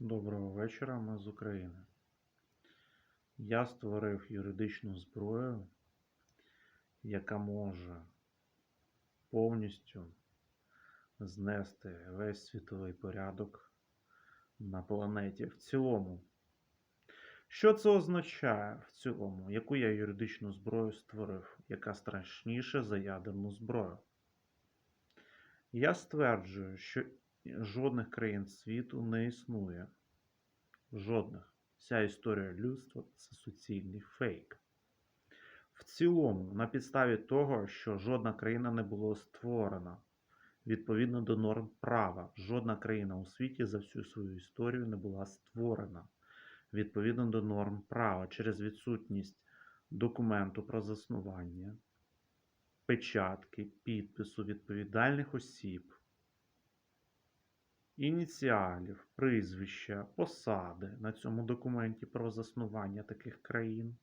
Доброго вечора, ми з України. Я створив юридичну зброю, яка може повністю знести весь світовий порядок на планеті в цілому. Що це означає в цілому? Яку я юридичну зброю створив, яка страшніша за ядерну зброю? Я стверджую, що жодних країн світу не існує. Жодних. Вся історія людства це суцільний фейк. В цілому, на підставі того, що жодна країна не була створена відповідно до норм права, жодна країна у світі за всю свою історію не була створена відповідно до норм права через відсутність документу про заснування, печатки, підпису відповідальних осіб, ініціалів, прізвища, посади на цьому документі про заснування таких країн,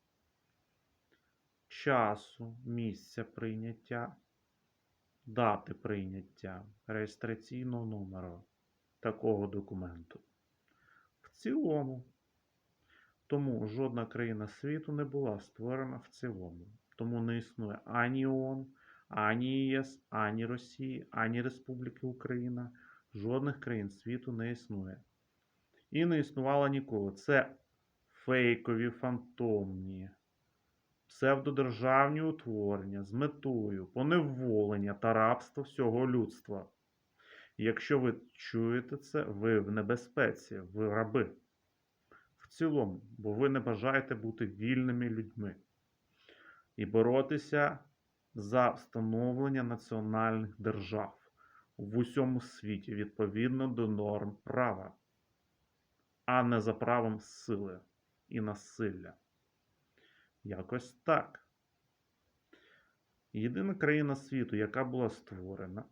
часу, місця прийняття, дати прийняття реєстраційного номеру такого документу. В цілому. Тому жодна країна світу не була створена в цілому. Тому не існує ані ООН, ані ЄС, ані Росії, ані Республіки Україна. Жодних країн світу не існує. І не існувало ніколи. Це фейкові, фантомні, псевдодержавні утворення з метою поневолення та рабства всього людства. Якщо ви чуєте це, ви в небезпеці, ви раби. В цілому, бо ви не бажаєте бути вільними людьми і боротися за встановлення національних держав в усьому світі відповідно до норм права, а не за правом сили і насилля. Якось так. Єдина країна світу, яка була створена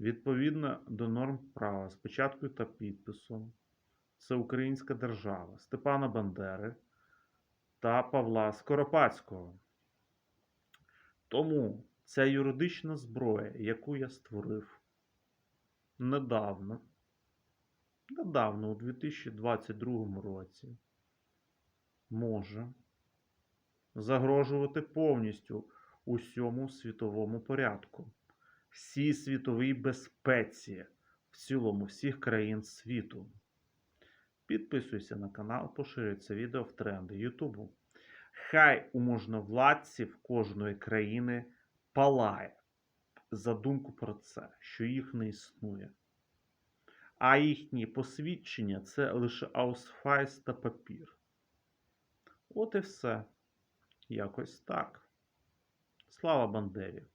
відповідно до норм права з печаткою та підписом, це Українська держава Степана Бандери та Павла Скоропадського. Тому ця юридична зброя, яку я створив недавно, недавно, у 2022 році, може загрожувати повністю усьому світовому порядку, всій світовій безпеці. В цілому всіх країн світу. Підписуйся на канал, поширюй це відео в тренди Ютубу. Хай у можновладців кожної країни палає за думку про це, що їх не існує. А їхні посвідчення це лише аусфайс та папір. От і все. Якось так. Слава Бандері!